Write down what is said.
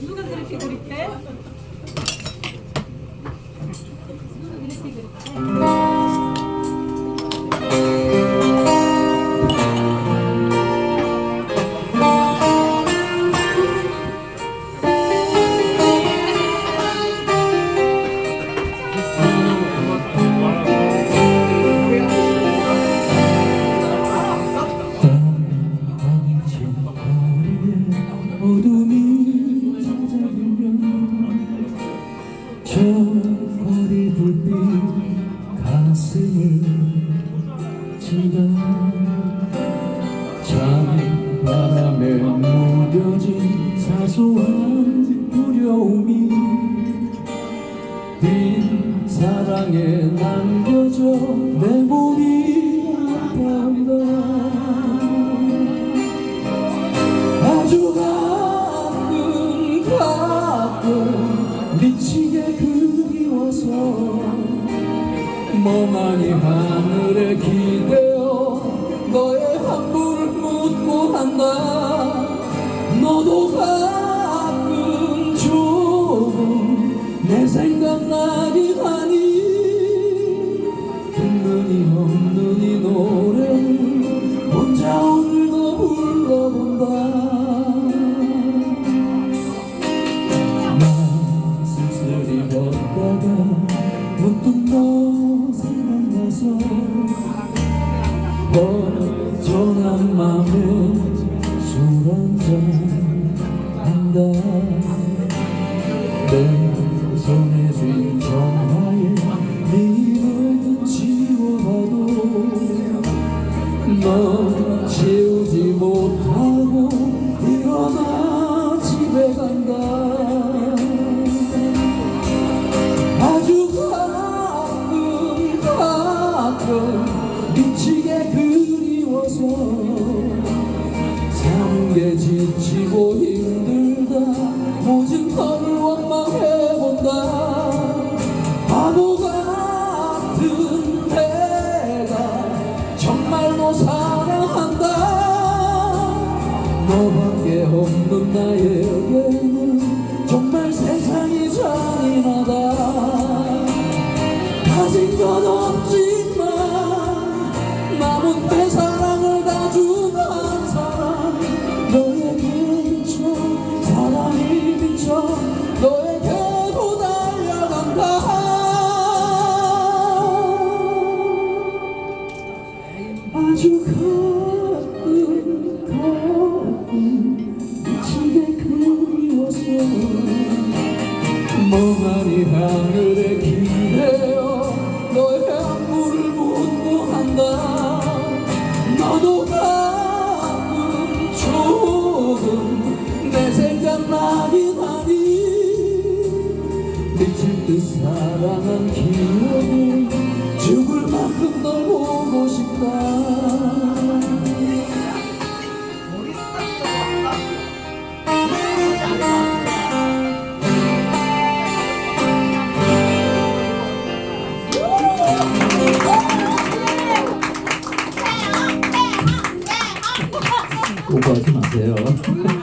누가 그렇게 그립대? 아니지 무뎌진 사소한 두려움이 빈 사랑에 남겨져 내 몸이 아파온다. 아주 가끔 가끔 미치게 그리워서 멍하니 하늘에 기대 허전한 맘에 술 한잔 한다. 내 손에 쥔 전화에 네 이름 지워봐도 너 채우지 못하고 일어나 집에 간다. 아주 가끔 가끔 미치게 게 지치고 힘들다. 오직 너를 원망해본다. 바보 같은 내가 정말로 사랑한다. 너밖에 없는 나에게는 정말 세상이 잔인하다. 가진 건 없지 가끔 가끔 미치게 그리워서 멍하니 하늘에 기대어 너의 안부를 묻고 한다. 너도 가끔 조금 내 생각 나긴 하니 미칠 듯 사랑한 기억을 죽을 만큼 널 보고 싶다